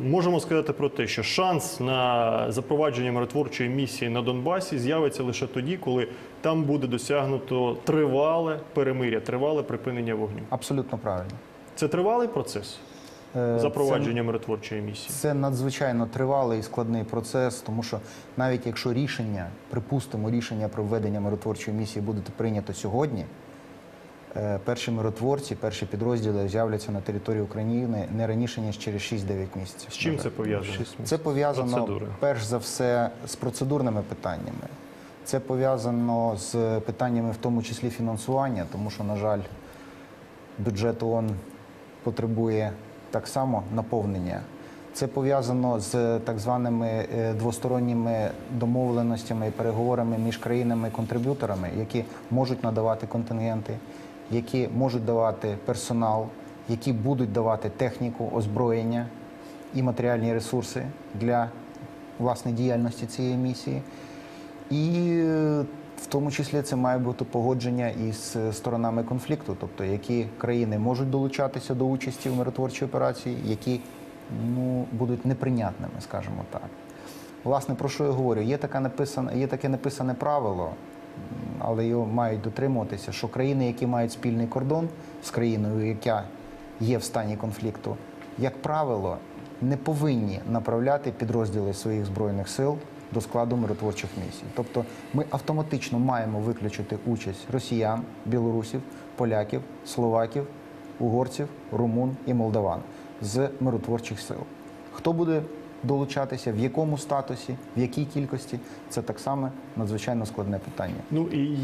Можемо сказати про те, що шанс на запровадження миротворчої місії на Донбасі з'явиться лише тоді, коли там буде досягнуто тривале перемиря, тривале припинення вогню. Абсолютно правильно. Це тривалий процес Е, запровадження миротворчої місії. Це, це надзвичайно тривалий і складний процес, тому що навіть якщо рішення, припустимо, рішення про введення миротворчої місії буде прийнято сьогодні, перші миротворці, перші підрозділи з'являться на території України не раніше ніж через 6-9 місяців. З чим це пов'язано? Це пов'язано Процедури. перш за все з процедурними питаннями. Це пов'язано з питаннями, в тому числі фінансування, тому що, на жаль, бюджет ООН потребує так само наповнення. Це пов'язано з так званими е, двосторонніми домовленостями і переговорами між країнами-контриб'юторами, які можуть надавати контингенти, які можуть давати персонал, які будуть давати техніку, озброєння і матеріальні ресурси для власне діяльності цієї місії. І е, в тому числі це має бути погодження із е, сторонами конфлікту, тобто які країни можуть долучатися до участі в миротворчій операції, які ну, будуть неприйнятними, скажімо так. Власне, про що я говорю? Є, така написана, є таке написане правило, але його мають дотримуватися, що країни, які мають спільний кордон з країною, яка є в стані конфлікту, як правило, не повинні направляти підрозділи своїх збройних сил до складу миротворчих місій. Тобто ми автоматично маємо виключити участь росіян, білорусів, поляків, словаків, угорців, румун і молдаван з миротворчих сил. Хто буде долучатися, в якому статусі, в якій кількості це так само надзвичайно складне питання. Ну і